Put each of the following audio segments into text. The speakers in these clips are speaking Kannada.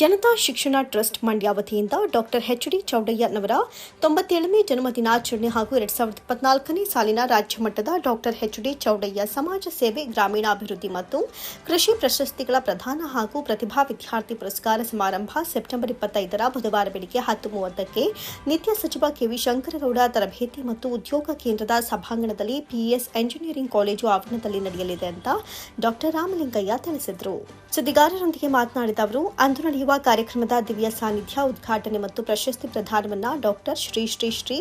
ಜನತಾ ಶಿಕ್ಷಣ ಟ್ರಸ್ಟ್ ಮಂಡ್ಯ ವತಿಯಿಂದ ಡಾಕ್ಟರ್ ಎಚ್ ಡಿ ಚೌಡಯ್ಯನವರ ತೊಂಬತ್ತೇಳನೇ ಜನ್ಮ ದಿನಾಚರಣೆ ಹಾಗೂ ಎರಡ್ ಸಾವಿರದ ಇಪ್ಪತ್ನಾಲ್ಕನೇ ಸಾಲಿನ ರಾಜ್ಯ ಮಟ್ಟದ ಡಾಕ್ಟರ್ ಎಚ್ ಡಿ ಚೌಡಯ್ಯ ಸಮಾಜ ಸೇವೆ, ಗ್ರಾಮೀಣಾಭಿವೃದ್ಧಿ ಮತ್ತು ಕೃಷಿ ಪ್ರಶಸ್ತಿಗಳ ಪ್ರಧಾನ ಹಾಗೂ ಪ್ರತಿಭಾ ವಿದ್ಯಾರ್ಥಿ ಪುರಸ್ಕಾರ ಸಮಾರಂಭ ಸೆಪ್ಟೆಂಬರ್ ಇಪ್ಪತ್ತೈದರ ಬುಧವಾರ ಬೆಳಗ್ಗೆ ಹತ್ತು ಮೂವತ್ತಕ್ಕೆ ನಿತ್ಯ ಸಚಿವ ಕೆವಿ ಶಂಕರಗೌಡ ತರಬೇತಿ ಮತ್ತು ಉದ್ಯೋಗ ಕೇಂದ್ರದ ಸಭಾಂಗಣದಲ್ಲಿ ಪಿಇಎಸ್ ಎಂಜಿನಿಯರಿಂಗ್ ಕಾಲೇಜು ಆವರಣದಲ್ಲಿ ನಡೆಯಲಿದೆ ಅಂತ ಡಾಕ್ಟರ್ ರಾಮಲಿಂಗಯ್ಯ ತಿಳಿಸಿದರು. ಸುದ್ದಿಗಾರರೊಂದಿಗೆ ಮಾತನಾಡಿದ ಅವರು, ಅಂದು ನಡೆಯುವ ಕಾರ್ಯಕ್ರಮದ ದಿವ್ಯ ಸಾನ್ನಿಧ್ಯ, ಉದ್ಘಾಟನೆ ಮತ್ತು ಪ್ರಶಸ್ತಿ ಪ್ರದಾನವನ್ನು ಡಾಕ್ಟರ್ ಶ್ರೀ ಶ್ರೀ ಶ್ರೀ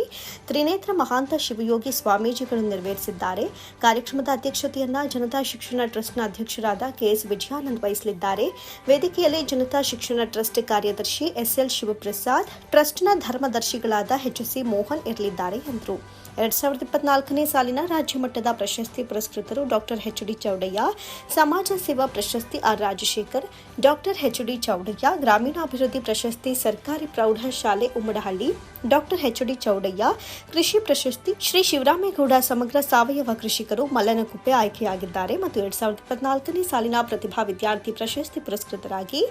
ತ್ರಿನೇತ್ರ ಮಹಾಂತ ಶಿವಯೋಗಿ ಸ್ವಾಮೀಜಿಗಳು ನೆರವೇರಿಸಿದ್ದಾರೆ. ಕಾರ್ಯಕ್ರಮದ ಅಧ್ಯಕ್ಷತೆಯನ್ನ ಜನತಾ ಶಿಕ್ಷಣ ಟ್ರಸ್ಟ್ನ ಅಧ್ಯಕ್ಷರಾದ ಕೆಎಸ್ ವಿಜಯಾನಂದ್ ವಹಿಸಲಿದ್ದಾರೆ. ವೇದಿಕೆಯಲ್ಲಿ ಜನತಾ ಶಿಕ್ಷಣ ಟ್ರಸ್ಟ್ ಕಾರ್ಯದರ್ಶಿ ಎಸ್ಎಲ್ ಶಿವಪ್ರಸಾದ್, ಟ್ರಸ್ಟ್ನ ಧರ್ಮದರ್ಶಿಗಳಾದ ಎಚ್ಎಸ್ಸಿ ಮೋಹನ್ ಇರಲಿದ್ದಾರೆ ಎಂದರು. ಎರಡ್ ಸಾವಿರದ ಇಪ್ಪತ್ನಾಲ್ಕನೇ ಸಾಲಿನ ರಾಜ್ಯ ಮಟ್ಟದ ಪ್ರಶಸ್ತಿ ಪುರಸ್ಕೃತರು ಡಾಕ್ಟರ್ ಎಚ್ ಡಿ ಚೌಡಯ್ಯ, ಸಮಾಜ ಸೇವಾ ಪ್ರಶಸ್ತಿ R Rajashekar, doctor H D Chowdaiah, ಗ್ರಾಮೀಣಾಭಿವೃದ್ಧಿ ಪ್ರಶಸ್ತಿ ಸರ್ಕಾರಿ ಪ್ರೌಢಶಾಲೆ Ummadahalli, doctor H D Chowdaiah, ಕೃಷಿ ಪ್ರಶಸ್ತಿ ಶ್ರೀ ಶಿವರಾಮೇಗೌಡ ಸಮಗ್ರ ಸಾವಯವ ಕೃಷಿಕರು ಮಲ್ಲನಕುಪ್ಪೆ ಆಯ್ಕೆಯಾಗಿದ್ದಾರೆ ಮತ್ತು ಎರಡ್ ಸಾವಿರದ ಇಪ್ಪತ್ನಾಲ್ಕನೇ ಸಾಲಿನ ಪ್ರತಿಭಾ ವಿದ್ಯಾರ್ಥಿ ಪ್ರಶಸ್ತಿ ಪುರಸ್ಕೃತರಾಗಿ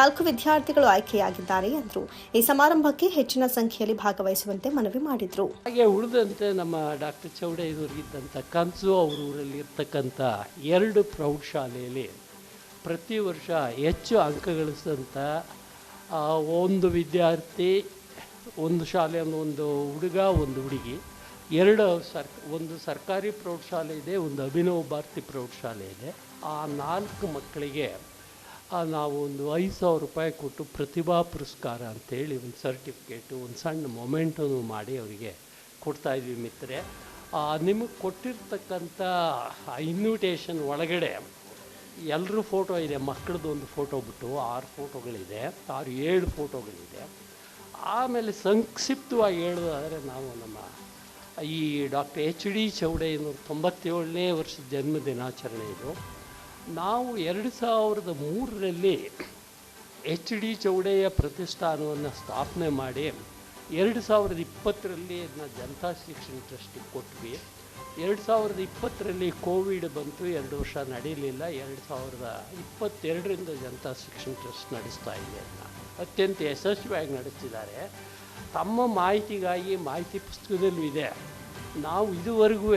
ನಾಲ್ಕು ವಿದ್ಯಾರ್ಥಿಗಳು ಆಯ್ಕೆಯಾಗಿದ್ದಾರೆ ಎಂದರು. ಈ ಸಮಾರಂಭಕ್ಕೆ ಹೆಚ್ಚಿನ ಸಂಖ್ಯೆಯಲ್ಲಿ ಭಾಗವಹಿಸುವಂತೆ ಮನವಿ ಮಾಡಿದರು. ಹಾಗೆ ಉಳಿದಂತೆ ನಮ್ಮ ಡಾಕ್ಟರ್ ಚೌಡಯ್ಯನವ್ರಿಗಿದ್ದಂಥ ಕನಸು ಅವ್ರ ಊರಲ್ಲಿ ಇರ್ತಕ್ಕಂಥ ಎರಡು ಪ್ರೌಢಶಾಲೆಯಲ್ಲಿ ಪ್ರತಿ ವರ್ಷ ಹೆಚ್ಚು ಅಂಕ ಗಳಿಸಿದಂಥ ಒಂದು ವಿದ್ಯಾರ್ಥಿ, ಒಂದು ಶಾಲೆ ಒಂದು ಹುಡುಗ, ಒಂದು ಹುಡುಗಿ, ಎರಡು ಸರ್, ಒಂದು ಸರ್ಕಾರಿ ಪ್ರೌಢಶಾಲೆ ಇದೆ, ಒಂದು ಅಭಿನವ ಭಾರತಿ ಪ್ರೌಢಶಾಲೆ ಇದೆ. ಆ ನಾಲ್ಕು ಮಕ್ಕಳಿಗೆ ನಾವು ಒಂದು ಐದು ಸಾವಿರ ರೂಪಾಯಿ ಕೊಟ್ಟು ಪ್ರತಿಭಾ ಪುರಸ್ಕಾರ ಅಂತೇಳಿ ಒಂದು ಸರ್ಟಿಫಿಕೇಟು, ಒಂದು ಸಣ್ಣ ಮೊಮೆಂಟನ್ನು ಮಾಡಿ ಅವರಿಗೆ ಕೊಡ್ತಾಯಿದ್ವಿ ಮಿತ್ರೆ ನಿಮಗೆ ಕೊಟ್ಟಿರ್ತಕ್ಕಂಥ ಇನ್ವಿಟೇಷನ್ ಒಳಗಡೆ ಎಲ್ಲರೂ ಫೋಟೋ ಇದೆ ಮಕ್ಕಳದ್ದು ಒಂದು ಫೋಟೋ ಬಿಟ್ಟು ಆರು ಫೋಟೋಗಳಿದೆ ಆರು ಏಳು ಫೋಟೋಗಳಿದೆ ಆಮೇಲೆ ಸಂಕ್ಷಿಪ್ತವಾಗಿ ಹೇಳೋದಾದರೆ ನಾವು ನಮ್ಮ ಈ ಡಾಕ್ಟರ್ ಎಚ್ ಡಿ ಚೌಡಯ್ಯನವ್ರ ತೊಂಬತ್ತೇಳನೇ ವರ್ಷದ ಜನ್ಮ ದಿನಾಚರಣೆ ಇದು. ನಾವು ಎರಡು ಸಾವಿರದ ಮೂರರಲ್ಲಿ ಎಚ್ ಡಿ ಚೌಡಯ್ಯ ಪ್ರತಿಷ್ಠಾನವನ್ನು ಸ್ಥಾಪನೆ ಮಾಡಿ ಎರಡು ಸಾವಿರದ ಇಪ್ಪತ್ತರಲ್ಲಿ ಅದನ್ನ ಜನತಾ ಶಿಕ್ಷಣ ಟ್ರಸ್ಟಿಗೆ ಕೊಟ್ವಿ. ಎರಡು ಸಾವಿರದ ಇಪ್ಪತ್ತರಲ್ಲಿ ಕೋವಿಡ್ ಬಂತು, ಎರಡು ವರ್ಷ ನಡೀಲಿಲ್ಲ. ಎರಡು ಸಾವಿರದ ಇಪ್ಪತ್ತೆರಡರಿಂದ ಜನತಾ ಶಿಕ್ಷಣ ಟ್ರಸ್ಟ್ ನಡೆಸ್ತಾ ಇದೆ ಅದನ್ನ ಅತ್ಯಂತ ಯಶಸ್ವಿಯಾಗಿ ನಡೆಸ್ತಿದ್ದಾರೆ. ತಮ್ಮ ಮಾಹಿತಿಗಾಗಿ ಮಾಹಿತಿ ಪುಸ್ತಕದಲ್ಲೂ ಇದೆ. ನಾವು ಇದುವರೆಗೂ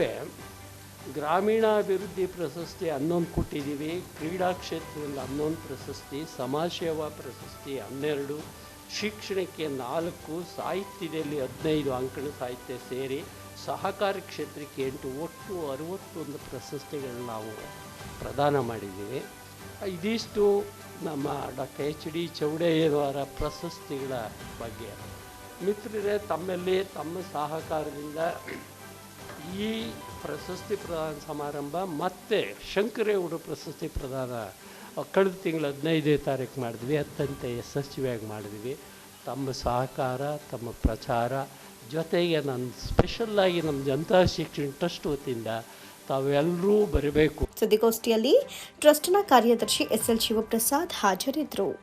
ಗ್ರಾಮೀಣಾಭಿವೃದ್ಧಿ ಪ್ರಶಸ್ತಿ ಹನ್ನೊಂದು ಕೊಟ್ಟಿದ್ದೀವಿ. ಕ್ರೀಡಾ ಕ್ಷೇತ್ರದಲ್ಲಿ ಹನ್ನೊಂದು ಪ್ರಶಸ್ತಿ, ಸಮಾಜ ಸೇವಾ ಪ್ರಶಸ್ತಿ ಹನ್ನೆರಡು ಶಿಕ್ಷಣಕ್ಕೆ ನಾಲ್ಕು, ಸಾಹಿತ್ಯದಲ್ಲಿ ಹದಿನೈದು ಅಂಕಣ ಸಾಹಿತ್ಯ ಸೇರಿ ಸಹಕಾರಿ ಕ್ಷೇತ್ರಕ್ಕೆ ಎಂಟು, ಒಟ್ಟು ಅರುವತ್ತೊಂದು ಪ್ರಶಸ್ತಿಗಳನ್ನ ನಾವು ಪ್ರದಾನ ಮಾಡಿದ್ದೀವಿ. ಇದಿಷ್ಟು ನಮ್ಮ ಡಾಕ್ಟರ್ ಎಚ್. ಡಿ. ಚೌಡಯ್ಯನವರ ಪ್ರಶಸ್ತಿಗಳ ಬಗ್ಗೆ. ಮಿತ್ರರೇ, ತಮ್ಮಲ್ಲಿ ತಮ್ಮ ಸಹಕಾರದಿಂದ ಈ ಪ್ರಶಸ್ತಿ ಪ್ರದಾನ ಸಮಾರಂಭ ಮತ್ತೆ ಶಂಕರೇಗೌಡ ಪ್ರಶಸ್ತಿ ಪ್ರದಾನ ಕಳೆದ ತಿಂಗಳು ಹದಿನೈದನೇ ತಾರೀಕು ಮಾಡಿದ್ವಿ, ಅತ್ಯಂತ ಯಶಸ್ವಿಯಾಗಿ ಮಾಡಿದ್ವಿ. ತಮ್ಮ ಸಹಕಾರ, ತಮ್ಮ ಪ್ರಚಾರ, ಜೊತೆಗೆ ನನ್ನ ಸ್ಪೆಷಲ್ಲಾಗಿ ನಮ್ಮ ಜನತಾ ಶಿಕ್ಷಣ ಟ್ರಸ್ಟ್ ವತಿಯಿಂದ ತಾವೆಲ್ಲರೂ ಬರಬೇಕು. ಸುದ್ದಿಗೋಷ್ಠಿಯಲ್ಲಿ ಟ್ರಸ್ಟ್ನ ಕಾರ್ಯದರ್ಶಿ ಎಸ್ ಎಲ್ ಶಿವಪ್ರಸಾದ್ ಹಾಜರಿದ್ದರು.